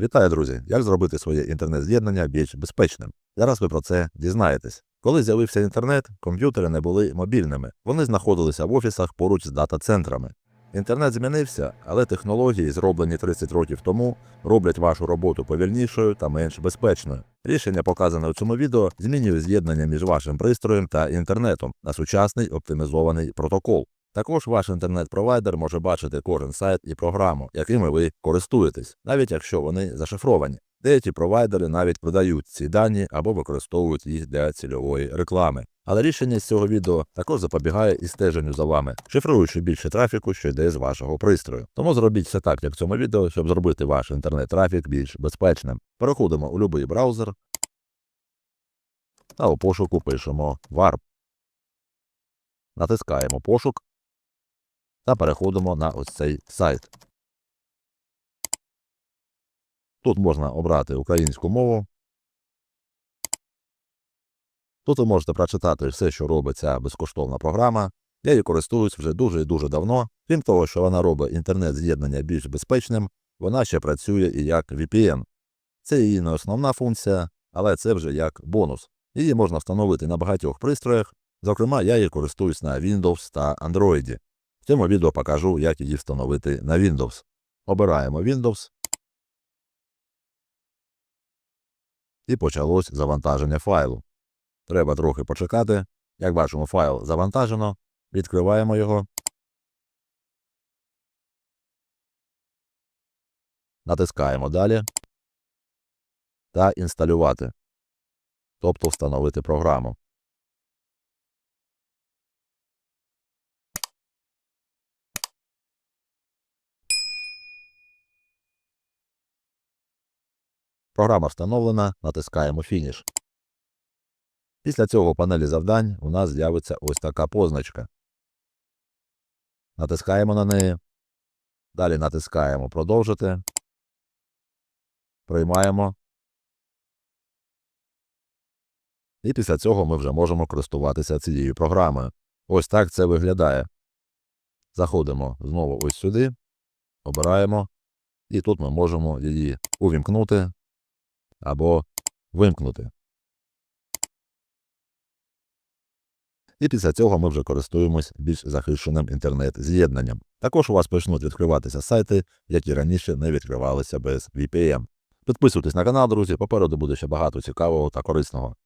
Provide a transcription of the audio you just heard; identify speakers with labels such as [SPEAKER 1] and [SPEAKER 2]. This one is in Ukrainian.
[SPEAKER 1] Вітаю, друзі! Як зробити своє інтернет-з'єднання більш безпечним? Зараз ви про це дізнаєтесь. Коли з'явився інтернет, комп'ютери не були мобільними. Вони знаходилися в офісах поруч з дата-центрами. Інтернет змінився, але технології, зроблені 30 років тому, роблять вашу роботу повільнішою та менш безпечною. Рішення, показане у цьому відео, змінює з'єднання між вашим пристроєм та інтернетом на сучасний оптимізований протокол. Також ваш інтернет-провайдер може бачити кожен сайт і програму, якими ви користуєтесь, навіть якщо вони зашифровані. Деякі провайдери навіть продають ці дані або використовують їх для цільової реклами. Але рішення з цього відео також запобігає і стеженню за вами, шифруючи більше трафіку, що йде з вашого пристрою. Тому зробіть все так, як в цьому відео, щоб зробити ваш інтернет-трафік більш безпечним. Переходимо у будь-який браузер та у пошуку пишемо WARP. Натискаємо пошук та переходимо на ось цей сайт. Тут можна обрати українську мову. Тут ви можете прочитати все, що робить ця безкоштовна програма. Я її користуюсь вже дуже і дуже давно. Крім того, що вона робить інтернет-з'єднання більш безпечним, вона ще працює і як VPN. Це її не основна функція, але це вже як бонус. Її можна встановити на багатьох пристроях. Зокрема, я її користуюсь на Windows та Android. В цьому відео покажу, як її встановити на Windows. Обираємо Windows. І почалось завантаження файлу. Треба трохи почекати. Як бачимо, файл завантажено. Відкриваємо його. Натискаємо далі. Та інсталювати. Тобто встановити програму. Програма встановлена, натискаємо фініш. Після цього в панелі завдань у нас з'явиться ось така позначка. Натискаємо на неї. Далі натискаємо Продовжити. Приймаємо. І після цього ми вже можемо користуватися цією програмою. Ось так це виглядає. Заходимо знову ось сюди, обираємо, і тут ми можемо її увімкнути або вимкнути. І після цього ми вже користуємось більш захищеним інтернет-з'єднанням. Також у вас почнуть відкриватися сайти, які раніше не відкривалися без VPN. Підписуйтесь на канал, друзі, попереду буде ще багато цікавого та корисного.